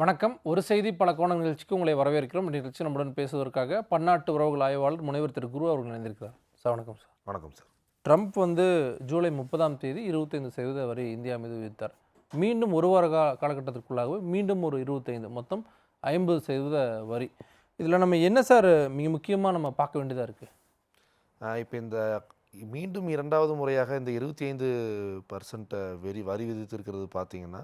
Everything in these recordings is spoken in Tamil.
வணக்கம். ஒரு செய்தி பல கோண நிகழ்ச்சிக்கு உங்களை வரவேற்கிறோம். நிகழ்ச்சி நம்முடன் பேசுவதற்காக பன்னாட்டு உறவுகள் ஆய்வாளர் முனைவர் திரு குரு அவர்கள் இணைந்திருக்கிறார். சார் வணக்கம் சார். வணக்கம் சார். ட்ரம்ப் வந்து ஜூலை முப்பதாம் தேதி இருபத்தைந்து சதவீத வரி இந்தியா மீது விதித்தார் மீண்டும் ஒரு வார கா காலகட்டத்திற்குள்ளாகவே மீண்டும் ஒரு இருபத்தைந்து மொத்தம் ஐம்பது சதவீத வரி. இதில் நம்ம என்ன சார் மிக முக்கியமாக நம்ம பார்க்க வேண்டியதாக இருக்குது இப்போ இந்த மீண்டும் இரண்டாவது முறையாக இந்த இருபத்தி ஐந்து பர்சன்ட் வெறி வரி விதித்திருக்கிறது பார்த்தீங்கன்னா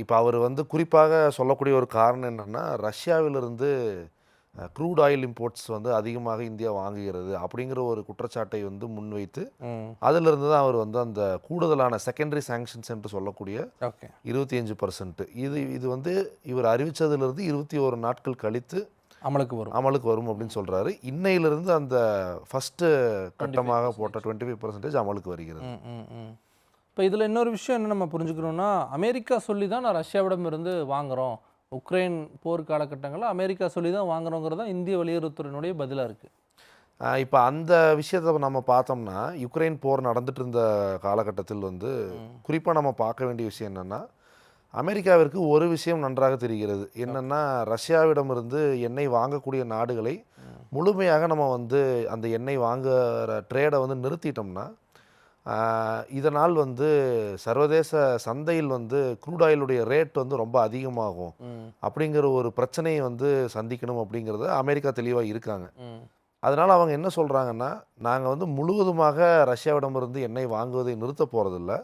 இப்போ அவர் வந்து குறிப்பாக சொல்லக்கூடிய ஒரு காரணம் என்னென்னா ரஷ்யாவிலிருந்து க்ரூட் ஆயில் இம்போர்ட்ஸ் வந்து அதிகமாக இந்தியா வாங்குகிறது அப்படிங்கிற ஒரு குற்றச்சாட்டை வந்து முன்வைத்து அதிலிருந்து தான் அவர் வந்து அந்த கூடுதலான செகண்டரி சாங்ஷன்ஸ் என்று சொல்லக்கூடிய இருபத்தி அஞ்சு பர்சன்ட் இது இது வந்து இவர் அறிவித்ததிலிருந்து இருபத்தி ஒரு நாட்கள் கழித்து அமலுக்கு வரும். அமலுக்கு வரும் அப்படின்னு சொல்றாரு. இன்னையிலிருந்து அந்த ஃபர்ஸ்ட் கட்டமாக போட்ட டுவெண்ட்டி ஃபைவ் பர்சன்டேஜ் அமலுக்கு வருகிறது. இப்போ இதில் இன்னொரு விஷயம் என்ன நம்ம புரிஞ்சுக்கணும்னா அமெரிக்கா சொல்லி தான் நான் ரஷ்யாவிடம் இருந்து வாங்குறோம். உக்ரைன் போர் காலகட்டங்களில் அமெரிக்கா சொல்லி தான் வாங்குறோங்கிறது தான் இந்திய வெளியுறவுத்துறையினுடைய பதிலாக இருக்குது இப்போ அந்த விஷயத்தை நம்ம பார்த்தோம்னா யுக்ரைன் போர் நடந்துட்டு இருந்த காலகட்டத்தில் வந்து குறிப்பாக நம்ம பார்க்க வேண்டிய விஷயம் என்னன்னா அமெரிக்காவிற்கு ஒரு விஷயம் நன்றாக தெரிகிறது. என்னன்னா ரஷ்யாவிடமிருந்து எண்ணெய் வாங்கக்கூடிய நாடுகளை முழுமையாக நம்ம வந்து அந்த எண்ணெய் வாங்குற ட்ரேடை வந்து நிறுத்திட்டோம்னா இதனால் வந்து சர்வதேச சந்தையில் வந்து க்ரூட் ஆயிலுடைய ரேட் வந்து ரொம்ப அதிகமாகும். அப்படிங்கிற ஒரு பிரச்சனையை வந்து சந்திக்கணும் அப்படிங்கிறத அமெரிக்கா தெளிவாக இருக்காங்க. அதனால் அவங்க என்ன சொல்கிறாங்கன்னா நாங்கள் வந்து முழுவதுமாக ரஷ்யாவிடமிருந்து எண்ணெய் வாங்குவதை நிறுத்த போகிறதில்ல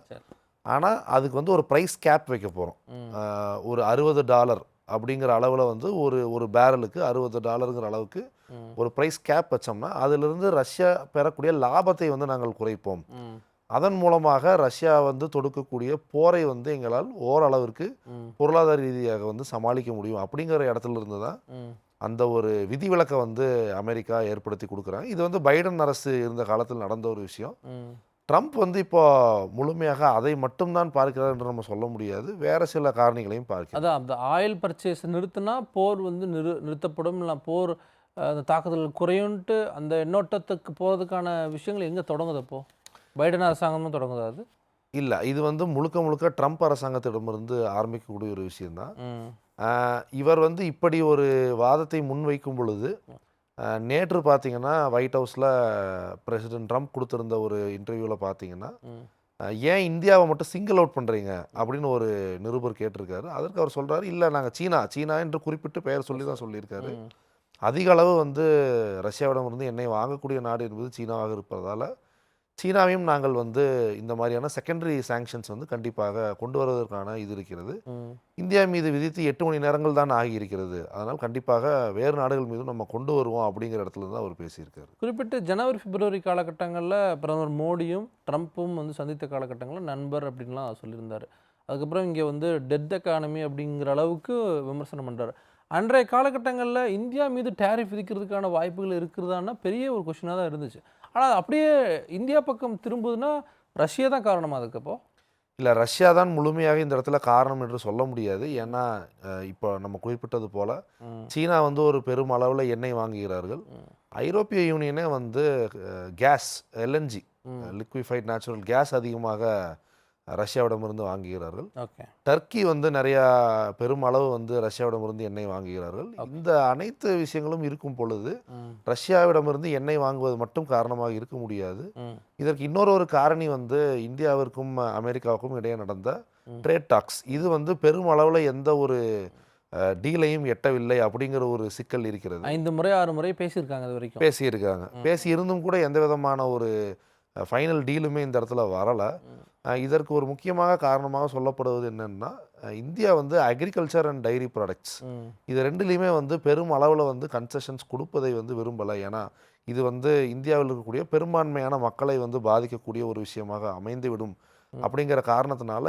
ஆனால் அதுக்கு வந்து ஒரு ப்ரைஸ் கேப் வைக்க போகிறோம் ஒரு அறுபது டாலர் அப்படிங்கிற அளவில் வந்து ஒரு ஒரு பேரலுக்கு அறுபது டாலருங்கிற அளவுக்கு ஒரு ப்ரைஸ் கேப் வச்சோம்னா அதிலிருந்து ரஷ்யா பெறக்கூடிய லாபத்தை வந்து நாங்கள் குறைப்போம். அதன் மூலமாக ரஷ்யா வந்து தொடுக்கக்கூடிய போரை வந்து எங்களால் ஓரளவிற்கு பொருளாதார ரீதியாக வந்து சமாளிக்க முடியும் அப்படிங்கிற இடத்துல இருந்து தான் அந்த ஒரு விதிவிலக்கை வந்து அமெரிக்கா ஏற்படுத்தி கொடுக்குறாங்க. இது வந்து பைடன் அரசு இருந்த காலத்தில் நடந்த ஒரு விஷயம். ட்ரம்ப் வந்து இப்போ முழுமையாக அதை மட்டும்தான் பார்க்கிறார் என்று நம்ம சொல்ல முடியாது. வேற சில காரணிகளையும் பார்க்கிறார். அதான் அந்த ஆயில் பர்ச்சேஸ் நிறுத்தினா போர் வந்து நிறு நிறுத்தப்படும். இல்லை போர் அந்த தாக்குதல் குறையும்ட்டு அந்த எண்ணோட்டத்துக்கு போகிறதுக்கான விஷயங்கள் எங்கே தொடங்குது அப்போ? பைடன் அரசாங்கமும் தொடங்குதா அது? இல்லை இது வந்து முழுக்க முழுக்க ட்ரம்ப் அரசாங்கத்திடமிருந்து ஆரம்பிக்கக்கூடிய ஒரு ஆஹ் இவர் வந்து இப்படி ஒரு வாதத்தை முன்வைக்கும் பொழுது நேற்று பார்த்தீங்கன்னா ஒயிட் ஹவுஸில் பிரசிடென்ட் ட்ரம்ப் கொடுத்திருந்த ஒரு இன்டர்வியூவில் பார்த்தீங்கன்னா ஏன் இந்தியாவை மட்டும் சிங்கிள் அவுட் பண்ணுறீங்க அப்படின்னு ஒரு நிருபர் கேட்டிருக்காரு. அதற்கு அவர் சொல்கிறாரு இல்லை நாங்கள் சீனா சீனா என்று குறிப்பிட்டு பெயர் சொல்லி தான் சொல்லியிருக்காரு. அதிக அளவு வந்து ரஷ்யாவிடமிருந்து எண்ணெய் வாங்கக்கூடிய நாடு என்பது சீனாவாக இருப்பதால் சீனாவையும் நாங்கள் வந்து இந்த மாதிரியான செகண்டரி சாங்ஷன்ஸ் வந்து கண்டிப்பாக கொண்டு வருவதற்கான இது இருக்கிறது. இந்தியா மீது விதித்து எட்டு மணி நேரங்கள் தான் ஆகியிருக்கிறது. அதனால் கண்டிப்பாக வேறு நாடுகள் மீதும் நம்ம கொண்டு வருவோம் அப்படிங்கிற இடத்துல தான் அவர் பேசியிருக்காரு. குறிப்பிட்டு ஜனவரி பிப்ரவரி காலகட்டங்களில் பிரதமர் மோடியும் ட்ரம்ப்பும் வந்து சந்தித்த காலகட்டங்களில் நண்பர் அப்படின்லாம் சொல்லியிருந்தார். அதுக்கப்புறம் இங்கே வந்து டெத் எக்கானமி அப்படிங்கிற அளவுக்கு விமர்சனம் பண்ணுறாரு அன்றைய காலகட்டங்களில் இந்தியா மீது டேரிஃப் விதிக்கிறதுக்கான வாய்ப்புகள் இருக்கிறதான்னா பெரிய ஒரு கொஷினாக தான் இருந்துச்சு. ஆனால் அப்படியே இந்தியா பக்கம் திரும்புதுன்னா ரஷ்யா தான் காரணமா அதுக்கப்போ இல்லை ரஷ்யா தான் முழுமையாக இந்த இடத்துல காரணம் என்று சொல்ல முடியாது. ஏன்னா இப்போ நம்ம குறிப்பிட்டது போல சீனா வந்து ஒரு பெரும் அளவில் எண்ணெய் வாங்குகிறார்கள். ஐரோப்பிய யூனியனே வந்து gas LNG liquefied natural gas அதிகமாக ரஷ்யாவிடமிருந்து வாங்குகிறார்கள். ஓகே. டர்க்கி வந்து நிறையா பெரும் அளவு வந்து ரஷ்யாவிடமிருந்து எண்ணெய் வாங்குகிறார்கள். இந்த அனைத்து விஷயங்களும் இருக்கும் பொழுது ரஷ்யாவிடமிருந்து எண்ணெய் வாங்குவது மட்டும் காரணமாக இருக்க முடியாது. இதற்கு இன்னொரு ஒரு காரணி வந்து இந்தியாவிற்கும் அமெரிக்காவுக்கும் இடையே நடந்த. Trade talks. இது வந்து பெரும் அளவில் எந்த ஒரு டீலையும் எட்டவில்லை அப்படிங்கிற ஒரு சிக்கல் இருக்கிறது. ஐந்து முறை ஆறு முறை பேசியிருக்காங்க இது வரைக்கும். பேசியிருக்காங்க. பேசி இருந்தும் கூட எந்த விதமான ஒரு ஃபைனல் டீலுமே இந்த இடத்துல வரலை. இதற்கு ஒரு முக்கியமாக காரணமாக சொல்லப்படுவது என்னன்னா இந்தியா வந்து அக்ரிகல்ச்சர் அண்ட் டைரி ப்ராடக்ட்ஸ் இது ரெண்டுலேயுமே வந்து பெரும் அளவில் வந்து கன்செஷன்ஸ் கொடுப்பதை வந்து விரும்பலை. ஏன்னா இது வந்து இந்தியாவில் இருக்கக்கூடிய பெரும்பான்மையான மக்களை வந்து பாதிக்கக்கூடிய ஒரு விஷயமாக அமைந்துவிடும். அப்படிங்கிற காரணத்தினால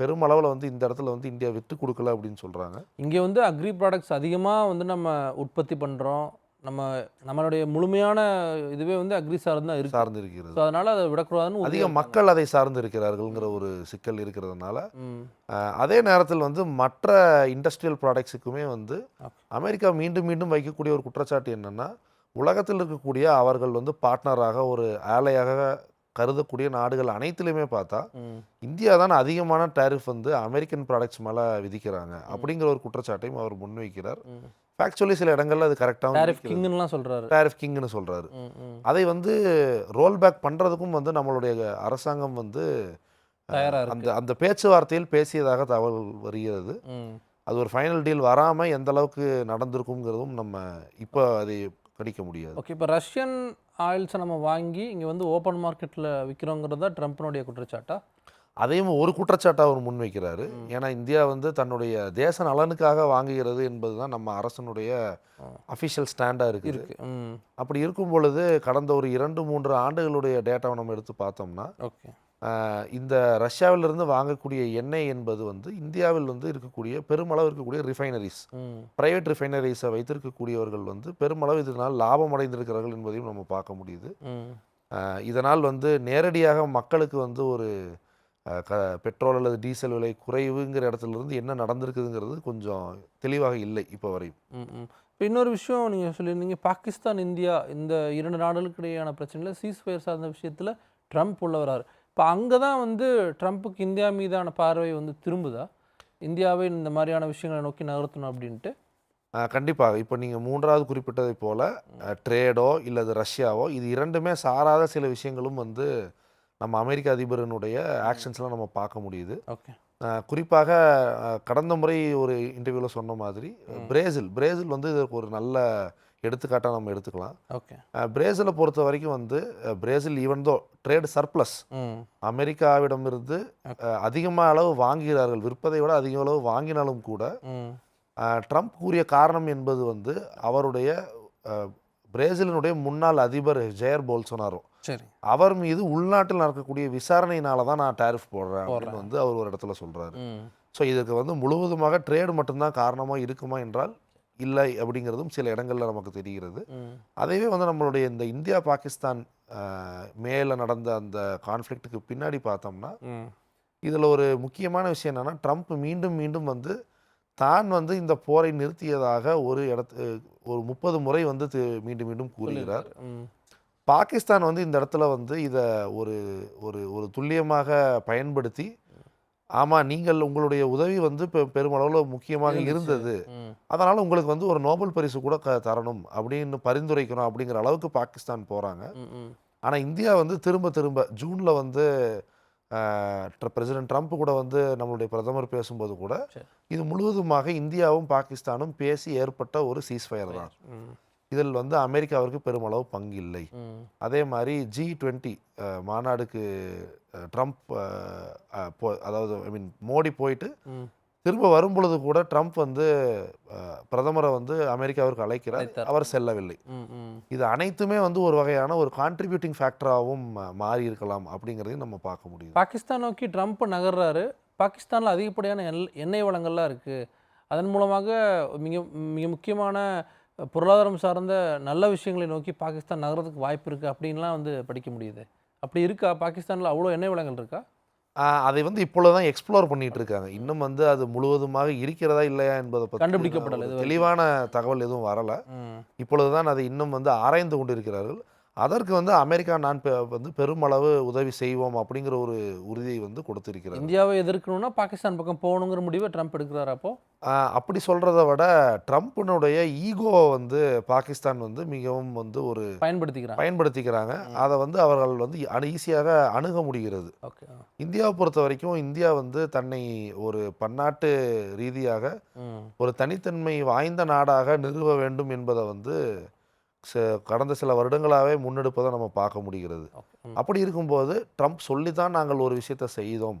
பெருமளவில் வந்து இந்த இடத்துல வந்து இந்தியா விட்டு கொடுக்கல அப்படின்னு சொல்கிறாங்க இங்கே வந்து அக்ரி ப்ராடக்ட்ஸ் அதிகமாக வந்து நம்ம உற்பத்தி பண்ணுறோம் நம்ம நம்மளுடைய முழுமையான இதுவே வந்து அக்ரி சார்ந்து தான் சார்ந்து இருக்கிறது ஸோ அதனால் அதை விடக்கூடாதுன்னு அதிக மக்கள் அதை சார்ந்து இருக்கிறார்கள்ங்கிற ஒரு சிக்கல் இருக்கிறதுனால அதே நேரத்தில் வந்து மற்ற இண்டஸ்ட்ரியல் ப்ராடக்ட்ஸுக்குமே வந்து. அமெரிக்கா மீண்டும் மீண்டும் வைக்கக்கூடிய ஒரு குற்றச்சாட்டு என்னன்னா உலகத்தில் இருக்கக்கூடிய அவர்கள் வந்து பார்ட்னராக ஒரு ஆலையாக கருதக்கூடிய நாடுகள் அனைத்துலையுமே பார்த்தா இந்தியா தான் அதிகமான டேரிஃப் வந்து அமெரிக்கன் ப்ராடக்ட்ஸ் மேலே விதிக்கிறாங்க. அப்படிங்கிற ஒரு குற்றச்சாட்டையும் அவர் முன்வைக்கிறார். ம் ஃபேக்சுவலி சில இடங்கள்ல அது கரெக்டாக டேரிஃப் கிங்னுலாம் சொல்றாரு. டேரிஃப் கிங்னு ம் அதை வந்து ரோல் பேக் பண்றதுக்கும் வந்து நம்மளுடைய அரசாங்கம் வந்து. அந்த அந்த பேச்சுவார்த்தையில் பேசியதாக தகவல் வருகிறது. அது ஒரு ஃபைனல் டீல் வராம எந்த அளவுக்கு நடந்திருக்குங்கிறதும் நம்ம இப்போ அதை கணிக்க முடியாது. ஓகே இப்போ ரஷ்யன் ஆயில்ஸை நம்ம வாங்கி இங்கே வந்து ஓப்பன் மார்க்கெட்டில் விற்கிறோங்கிறதா ட்ரம்ப்னுடைய குற்றச்சாட்டா? அதையும் ஒரு குற்றச்சாட்டை அவர் முன்வைக்கிறாரு. ஏன்னா இந்தியா வந்து தன்னுடைய தேச நலனுக்காக வாங்குகிறது என்பதுதான் நம்ம அரசனுடைய அஃபிஷியல் ஸ்டாண்டாக இருக்குது. அப்படி இருக்கும் பொழுது கடந்த ஒரு இரண்டு மூன்று ஆண்டுகளுடைய டேட்டாவை நம்ம எடுத்து பார்த்தோம்னா இந்த ரஷ்யாவிலிருந்து வாங்கக்கூடிய எண்ணெய் என்பது வந்து இந்தியாவில் வந்து இருக்கக்கூடிய பெருமளவு இருக்கக்கூடிய ரிஃபைனரிஸ் பிரைவேட் ரிஃபைனரிஸை வைத்திருக்கக்கூடியவர்கள் வந்து பெருமளவு இதனால் லாபம் அடைந்திருக்கிறார்கள் என்பதையும் நம்ம பார்க்க முடியுது. இதனால் வந்து நேரடியாக மக்களுக்கு வந்து ஒரு க பெட்ரோல் அல்லது டீசல் விலை குறைவுங்கிற இடத்துல இருந்து என்ன நடந்திருக்குதுங்கிறது கொஞ்சம் தெளிவாக இல்லை இப்போ வரையும். இப்போ இன்னொரு விஷயம் நீங்கள் சொல்லியிருந்தீங்க பாகிஸ்தான் இந்தியா இந்த இரண்டு நாடுகளுக்கு இடையேயான பிரச்சனையில் சீஸ்ஃபயர் சார்ந்த விஷயத்தில் ட்ரம்ப் உள்ள வராரு இப்போ அங்கே தான் வந்து ட்ரம்ப்புக்கு இந்தியா மீதான பார்வை வந்து திரும்புதா? இந்தியாவை இந்த மாதிரியான விஷயங்களை நோக்கி நகர்த்தணும் அப்படின்ட்டு? கண்டிப்பாக. இப்போ நீங்கள் மூன்றாவது குறிப்பிட்டதை போல ட்ரேடோ இல்லது ரஷ்யாவோ இது இரண்டுமே சாராத சில விஷயங்களும் வந்து நம்ம அமெரிக்க அதிபரனுடைய ஆக்ஷன்ஸ்லாம் நம்ம பார்க்க முடியுது. ஓகே குறிப்பாக கடந்த முறை ஒரு இன்டர்வியூவில் சொன்ன மாதிரி பிரேசில் பிரேசில் வந்து இதற்கு ஒரு நல்ல எடுத்துக்காட்டாக நம்ம எடுத்துக்கலாம். ஓகே பிரேசிலை பொறுத்த வரைக்கும் வந்து Brazil even though trade surplus அமெரிக்காவிடமிருந்து அதிகமாக அளவு வாங்குகிறார்கள் விற்பதை விட அதிக அளவு வாங்கினாலும் கூட ட்ரம்ப் கூறிய காரணம் என்பது வந்து அவருடைய பிரேசிலினுடைய முன்னாள் அதிபர் ஜெயர் போல்சோனாரோ சரி. அவர் மீது உள்நாட்டில் நடக்கக்கூடிய விசாரணையினால தான் நான் டேரிஃப் போடுறேன் அப்படின்னு வந்து அவர் ஒரு இடத்துல சொல்றாரு. ம். ஸோ இதுக்கு வந்து முழுவதுமாக ட்ரேடு மட்டும்தான் காரணமாக இருக்குமா என்றால் இல்லை அப்படிங்கிறதும் சில இடங்களில் நமக்கு தெரிகிறது. அதைவே வந்து நம்மளுடைய இந்த இந்தியா பாகிஸ்தான் மேலே நடந்த அந்த கான்ஃப்ளிக்ட்டுக்கு பின்னாடி பார்த்தோம்னா இதில் ஒரு முக்கியமான விஷயம் என்னன்னா ட்ரம்ப் மீண்டும் மீண்டும் வந்து தான் வந்து இந்த போரை நிறுத்தியதாக ஒரு இடத்து ஒரு முப்பது முறை வந்து மீண்டும் மீண்டும் கூறுகிறார். பாகிஸ்தான் வந்து இந்த இடத்துல வந்து இதை ஒரு ஒரு ஒரு துல்லியமாக பயன்படுத்தி ஆமாம் நீங்கள் உங்களுடைய உதவி வந்து பெ பெருமளவில் முக்கியமாக இருந்தது. அதனால் உங்களுக்கு வந்து ஒரு நோபல் பரிசு கூட க தரணும் அப்படின்னு பரிந்துரைக்கணும் அப்படிங்கிற அளவுக்கு பாகிஸ்தான் போகிறாங்க ஆனால் இந்தியா வந்து திரும்ப திரும்ப ஜூனில் வந்து பிரசிடென்ட் ட்ரம்ப் கூட வந்து நம்மளுடைய பிரதமர் பேசும்போது கூட. இது முழுவதுமாக இந்தியாவும் பாகிஸ்தானும் பேசி ஏற்பட்ட ஒரு சீஸ்ஃபயர் தான். இதில் வந்து அமெரிக்காவிற்கு பெருமளவு பங்கு இல்லை அதே மாதிரி ஜி டுவெண்ட்டி மாநாடுக்கு ட்ரம்ப் அதாவது ஐ மீன் மோடி போயிட்டு திரும்ப வரும் பொழுது கூட ட்ரம்ப் வந்து பிரதமரை வந்து அமெரிக்காவிற்கு அழைக்கிறார். அவர் செல்லவில்லை. இது அனைத்துமே வந்து ஒரு வகையான ஒரு கான்ட்ரிபியூட்டிங் ஃபேக்டராகவும் மாறி இருக்கலாம் அப்படிங்கிறதையும் நம்ம பார்க்க முடியுது. பாகிஸ்தான் நோக்கி ட்ரம்ப் நகர்றாரு. பாகிஸ்தானில் அதிகப்படியான எண்ணெய் வளங்கள்லாம் இருக்குது அதன் மூலமாக மிக மிக முக்கியமான பொருளாதாரம் சார்ந்த நல்ல விஷயங்களை நோக்கி பாகிஸ்தான் நகர்றதுக்கு வாய்ப்பு இருக்குது அப்படின்லாம் வந்து படிக்க முடியுது. அப்படி இருக்கா? பாகிஸ்தானில் அவ்வளோ எண்ணெய் வளங்கள் இருக்கா? அதை வந்து இப்பொழுது தான் எக்ஸ்ப்ளோர் பண்ணிட்டு இருக்காங்க. இன்னும் வந்து அது முழுவதுமாக இருக்கிறதா இல்லையா என்பதை பற்றி கண்டுபிடிக்கப்படலை தெளிவான தகவல் எதுவும் வரல. இப்பொழுதுதான் அதை இன்னும் வந்து ஆராய்ந்து கொண்டிருக்கிறார்கள். அதற்கு வந்து அமெரிக்கா நான் வந்து பெருமளவு உதவி செய்வோம் அப்படிங்கிற ஒரு உறுதியை வந்து கொடுத்திருக்கிறார் இந்தியாவை எதிர்க்கணும்னா பாகிஸ்தான் பக்கம் போகணுங்கிற முடிவை ட்ரம்ப் எடுக்கிறாரு அப்போ? அப்படி சொல்றதை விட ட்ரம்ப்பினுடைய ஈகோவை வந்து பாகிஸ்தான் வந்து மிகவும் வந்து ஒரு பயன்படுத்திக்கிறாங்க. பயன்படுத்திக்கிறாங்க. அதை வந்து அவர்கள் வந்து அணு ஈஸியாக அணுக முடிகிறது. ஓகே இந்தியாவை பொறுத்த வரைக்கும் இந்தியா வந்து தன்னை ஒரு பன்னாட்டு ரீதியாக ஒரு தனித்தன்மை வாய்ந்த நாடாக நிறுவ வேண்டும் என்பதை வந்து கடந்த சில வருடங்களாகவே முன்னெடுப்பதை நம்ம பார்க்க முடிகிறது. அப்படி இருக்கும்போது ட்ரம்ப் சொல்லித்தான் நாங்கள் ஒரு விஷயத்தை செய்தோம்.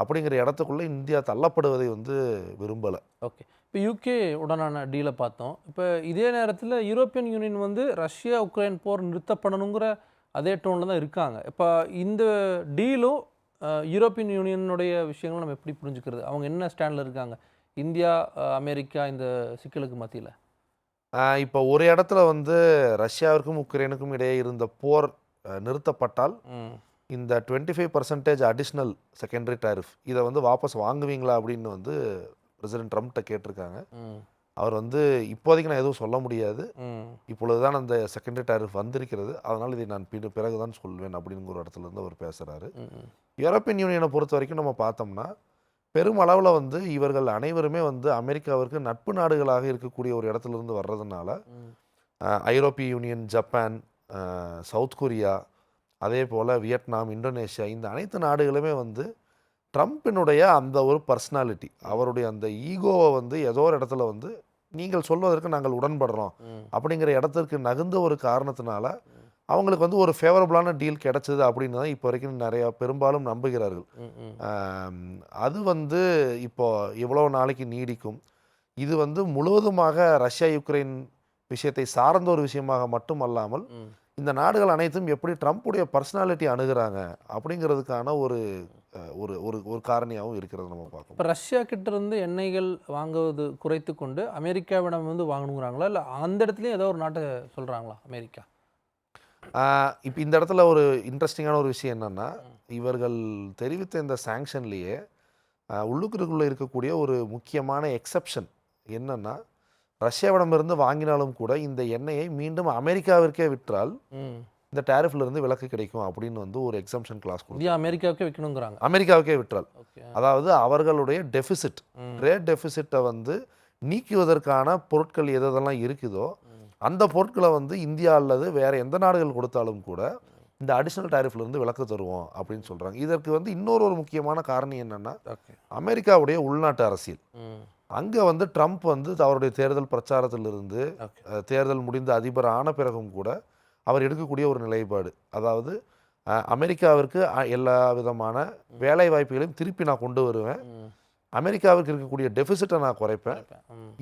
அப்படிங்கிற இடத்துக்குள்ள இந்தியா தள்ளப்படுவதை வந்து விரும்பலை. ஓகே. இப்போ யூகே உடனான டீலை பார்த்தோம். இப்போ இதே நேரத்தில் யூரோப்பியன் யூனியன் வந்து ரஷ்யா உக்ரைன் போர் நிறுத்தப்படணுங்கிற அதே டோனில் தான் இருக்காங்க. இப்போ இந்த டீலும் யூரோப்பியன் யூனியனுடைய விஷயங்களும் நம்ம எப்படி புரிஞ்சுக்கிறது? அவங்க என்ன ஸ்டாண்டில் இருக்காங்க? இந்தியா அமெரிக்கா இந்த சிக்கலுக்கு மத்தியில்? இப்போ ஒரு இடத்துல வந்து ரஷ்யாவிற்கும் உக்ரைனுக்கும் இடையே இருந்த போர் நிறுத்தப்பட்டால் ம். இந்த twenty five percentage additional secondary tariff இதை வந்து வாபஸ் வாங்குவீங்களா அப்படின்னு வந்து பிரசிடென்ட் ட்ரம்ப்கிட்ட கேட்டிருக்காங்க. ம். அவர் வந்து இப்போதைக்கு நான் எதுவும் சொல்ல முடியாது. ம். இப்பொழுதுதான் அந்த செகண்டரி டேரிஃப் வந்திருக்கிறது. அதனால் இதை நான் பின் பிறகுதான் சொல்வேன் அப்படிங்கிற ஒரு இடத்துல இருந்து அவர் பேசுகிறாரு ம். யூரோப்பியன் யூனியனை பொறுத்த வரைக்கும் நம்ம பார்த்தோம்னா பெருமளவில் வந்து இவர்கள் அனைவருமே வந்து அமெரிக்காவிற்கு நட்பு நாடுகளாக இருக்கக்கூடிய ஒரு இடத்துல இருந்து வர்றதுனால ஐரோப்பிய யூனியன் ஜப்பான் சவுத் கொரியா அதே போல் வியட்நாம் இந்தோனேஷியா இந்த அனைத்து நாடுகளுமே வந்து ட்ரம்ப்பினுடைய அந்த ஒரு பர்சனாலிட்டி அவருடைய அந்த ஈகோவை வந்து ஏதோ ஒரு இடத்துல வந்து நீங்கள் சொல்வதற்கு நாங்கள் உடன்படுறோம். அப்படிங்கிற இடத்திற்கு நகுந்த ஒரு காரணத்தினால அவங்களுக்கு வந்து ஒரு ஃபேவரபுளான டீல் கிடைச்சது அப்படின்னு தான் இப்போ வரைக்கும் நிறையா பெரும்பாலும் நம்புகிறார்கள். அது வந்து இப்போ எவ்வளோ நாளைக்கு நீடிக்கும்? இது வந்து முழுவதுமாக ரஷ்யா யுக்ரைன் விஷயத்தை சார்ந்த ஒரு விஷயமாக மட்டும் அல்லாமல். இந்த நாடுகள் அனைத்தும் எப்படி ட்ரம்ப்புடைய பர்சனாலிட்டி அணுகுறாங்க அப்படிங்கிறதுக்கான ஒரு ஒரு ஒரு ஒரு காரணியாகவும் இருக்கிறது நம்ம பார்க்கணும். இப்போ ரஷ்யா கிட்ட இருந்து எண்ணெய்கள் வாங்குவது குறைத்து கொண்டு அமெரிக்காவிடம் வந்து வாங்கணுங்கிறாங்களா? இல்லை அந்த இடத்துலயும் ஏதோ ஒரு நாட்டை சொல்றாங்களா அமெரிக்கா? இப்போ இந்த இடத்துல ஒரு இன்ட்ரெஸ்டிங்கான ஒரு விஷயம் என்னன்னா இவர்கள் தெரிவித்த இந்த சாங்ஷன்லேயே உள்ளுக்குறதுக்குள்ளே இருக்கக்கூடிய ஒரு முக்கியமான எக்ஸப்ஷன் என்னன்னா ரஷ்யாவிடமிருந்து வாங்கினாலும் கூட இந்த எண்ணெயை மீண்டும் அமெரிக்காவிற்கே விற்றால் இந்த tariffல இருந்து விலக்கு கிடைக்கும் அப்படின்னு வந்து ஒரு எக்ஸம்ஷன் கிளாஸ் இந்தியா அமெரிக்காவுக்கே விற்கணுங்கிறாங்க. அமெரிக்காவுக்கே விற்றால். அதாவது அவர்களுடைய டெபிசிட். ட்ரேட் டெபிசிட்டை வந்து நீக்குவதற்கான பொருட்கள் எது எதெல்லாம் இருக்குதோ அந்த பொருட்களை வந்து இந்தியா அல்லது வேற எந்த நாடுகள் கொடுத்தாலும் கூட இந்த அடிஷனல் டாரிஃப்ல இருந்து விலக்கு தருவோம் அப்படின்னு சொல்றாங்க. இதற்கு வந்து இன்னொரு ஒரு முக்கியமான காரணம் என்னன்னா அமெரிக்காவுடைய உள்நாட்டு அரசியல். அங்க வந்து ட்ரம்ப் வந்து அவருடைய தேர்தல் பிரச்சாரத்திலிருந்து தேர்தல் முடிந்த அதிபர் ஆன பிறகும் கூட அவர் எடுக்கக்கூடிய ஒரு நிலைப்பாடு. அதாவது அமெரிக்காவிற்கு எல்லா விதமான வேலை வாய்ப்புகளையும் திருப்பி நான் கொண்டு வருவேன். அமெரிக்காவிற்கு இருக்கக்கூடிய டெபிசிட்டை நான் குறைப்பேன்.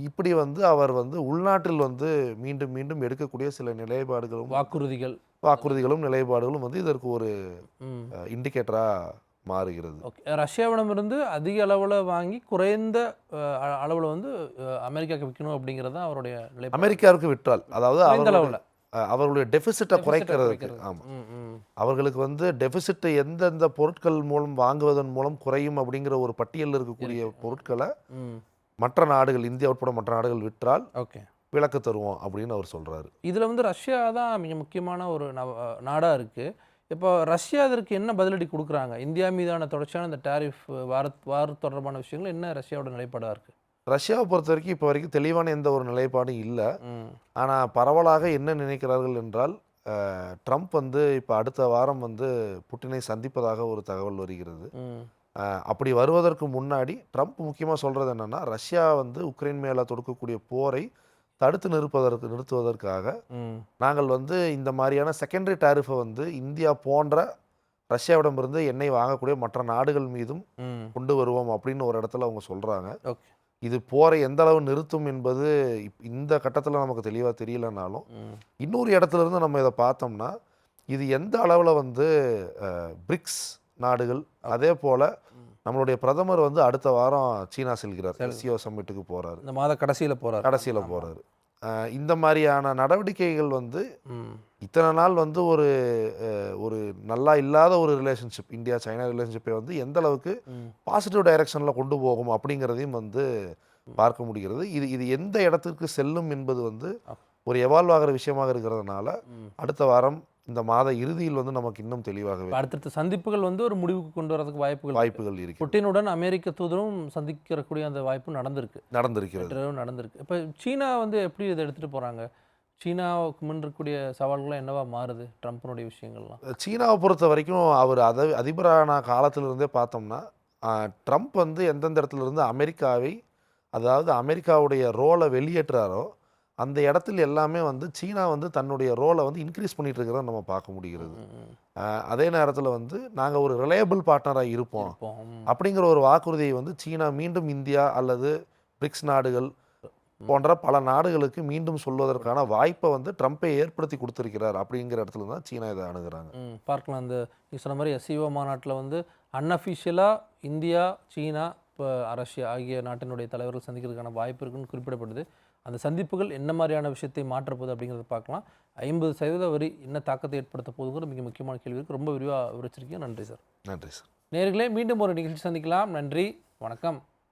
இப்படி வந்து அவர் வந்து உள்நாட்டில் வந்து மீண்டும் மீண்டும் எடுக்கக்கூடிய சில நிலைப்பாடுகளும் வாக்குறுதிகள். வாக்குறுதிகளும் நிலைப்பாடுகளும் வந்து இதற்கு ஒரு இண்டிகேட்டராக மாறுகிறது. ஓகே. ரஷ்யாவிடமிருந்து அதிக அளவில் வாங்கி குறைந்த அளவில் வந்து அமெரிக்காவுக்கு விற்கணும் அப்படிங்கிறது தான் அவருடைய அமெரிக்காவுக்கு விற்றால் அதாவது குறைந்த அளவில். அவர்களுடைய டெபிசிட்டை குறைக்கிறதுக்கு ஆமாம் அவர்களுக்கு வந்து டெபிசிட் எந்தெந்த பொருட்கள் மூலம் வாங்குவதன் மூலம் குறையும் அப்படிங்கிற ஒரு பட்டியலில் இருக்கக்கூடிய பொருட்களை மற்ற நாடுகள் இந்தியா உட்பட மற்ற நாடுகள் விற்றால் ஓகே. விலக்கு தருவோம் அப்படின்னு அவர் சொல்றாரு. இதில் வந்து ரஷ்யா தான் மிக முக்கியமான ஒரு நாடாக இருக்குது இப்போ ரஷ்யா இதற்கு என்ன பதிலடி கொடுக்குறாங்க? இந்தியா மீதான தொடர்ச்சியான இந்த டாரிஃப் வார வார தொடர்பான விஷயங்கள் என்ன ரஷ்யாவோட நிலைப்பாடாக இருக்குது ரஷ்யாவை பொறுத்த வரைக்கும் இப்போ வரைக்கும் தெளிவான எந்த ஒரு நிலைப்பாடும் இல்லை. ஆனால் பரவலாக என்ன நினைக்கிறார்கள் என்றால் ட்ரம்ப் வந்து இப்போ அடுத்த வாரம் வந்து புட்டினை சந்திப்பதாக ஒரு தகவல் வருகிறது. அப்படி வருவதற்கு முன்னாடி ட்ரம்ப் முக்கியமாக சொல்கிறது என்னன்னா ரஷ்யா வந்து உக்ரைன் மேலே தொடுக்கக்கூடிய போரை தடுத்து நிறுப்பதற்கு நிறுத்துவதற்காக நாங்கள் வந்து இந்த மாதிரியான செகண்டரி டாரிஃபை வந்து இந்தியா போன்ற ரஷ்யாவிடமிருந்து எண்ணெய் வாங்கக்கூடிய மற்ற நாடுகள் மீதும் கொண்டு வருவோம் அப்படின்னு ஒரு இடத்துல அவங்க சொல்கிறாங்க ஓகே. இது போரை எந்த அளவு நிறுத்தும் என்பது இந்த கட்டத்தில் நமக்கு தெளிவாக தெரியலனாலும் இன்னொரு இடத்துல இருந்து நம்ம இதை பார்த்தோம்னா இது எந்த அளவில் வந்து பிரிக்ஸ் நாடுகள் அதே போல் நம்மளுடைய பிரதமர் வந்து அடுத்த வாரம் சீனா செல்கிறார். எஸ்சிஓ சம்மிட்டுக்கு போகிறாரு இந்த மாத கடைசியில் போகிறார் கடைசியில் போகிறாரு இந்த மாதிரியான நடவடிக்கைகள் வந்து இத்தனை நாள் வந்து ஒரு ஒரு நல்லா இல்லாத ஒரு ரிலேஷன்ஷிப் இந்தியா சைனா ரிலேஷன்ஷிப்பை வந்து எந்த அளவுக்கு பாசிட்டிவ் டைரக்ஷனில் கொண்டு போகும் அப்படிங்கிறதையும் வந்து பார்க்க முடிகிறது. இது இது எந்த இடத்திற்கு செல்லும் என்பது வந்து ஒரு எவால்வ் ஆகிற விஷயமாக இருக்கிறதுனால. அடுத்த வாரம் இந்த மாத இறுதியில் வந்து நமக்கு இன்னும் தெளிவாகவே அடுத்தடுத்த சந்திப்புகள் வந்து ஒரு முடிவுக்கு கொண்டு வரதுக்கு வாய்ப்புகள். வாய்ப்புகள் இருக்கு. புட்டினுடன் அமெரிக்க தூதரும் சந்திக்கிறக்கூடிய அந்த வாய்ப்பும் நடந்திருக்கு. நடந்திருக்கிறது. நடந்திருக்கு. இப்போ சீனா வந்து எப்படி இதை எடுத்துகிட்டு போகிறாங்க சீனாவுக்கு முன் இருக்கக்கூடிய சவால்கள்லாம் என்னவா மாறுது? ட்ரம்ப்னுடைய விஷயங்கள்லாம். சீனாவை பொறுத்த வரைக்கும் அவர் அத அதிபரான காலத்திலிருந்தே பார்த்தோம்னா ட்ரம்ப் வந்து எந்தெந்த இடத்துல இருந்து அமெரிக்காவை அதாவது அமெரிக்காவுடைய ரோலை வெளியேற்றுறாரோ அந்த இடத்துல எல்லாமே வந்து சீனா வந்து தன்னுடைய ரோலை வந்து இன்க்ரீஸ் பண்ணிட்டு இருக்கிறத நம்ம பார்க்க முடிகிறது. அதே நேரத்தில் வந்து நாங்கள் ஒரு ரிலையபிள் பார்ட்னராக இருப்போம். அப்படிங்கிற ஒரு வாக்குறுதியை வந்து சீனா மீண்டும் இந்தியா அல்லது பிரிக்ஸ் நாடுகள் போன்ற பல நாடுகளுக்கு மீண்டும் சொல்வதற்கான வாய்ப்பை வந்து ட்ரம்ப்பை ஏற்படுத்தி கொடுத்திருக்கிறார் அப்படிங்கிற இடத்துல தான் சீனா இதை அணுகுறாங்க. பார்க்கலாம். அந்த நீ சொன்ன மாதிரி எஸ்சிஓ மாநாட்டில் வந்து அன்அஃபிஷியலாக இந்தியா சீனா இப்போ ரஷ்யா ஆகிய நாட்டினுடைய தலைவர்கள் சந்திக்கிறதுக்கான வாய்ப்பு இருக்குன்னு குறிப்பிடப்படுது. அந்த சந்திப்புகள் என்ன மாதிரியான விஷயத்தை மாற்றப்போகுது அப்படிங்கிறத பார்க்கலாம். ஐம்பது சதவீத வரி என்ன தாக்கத்தை ஏற்படுத்த போகுதுங்கிற மிக முக்கியமான கேள்வி இருக்கு. ரொம்ப விரிவாக விவரிச்சிருக்கீங்க. நன்றி சார். நன்றி சார். நேர்களே மீண்டும் ஒரு நிகழ்ச்சி சந்திக்கலாம். நன்றி வணக்கம்.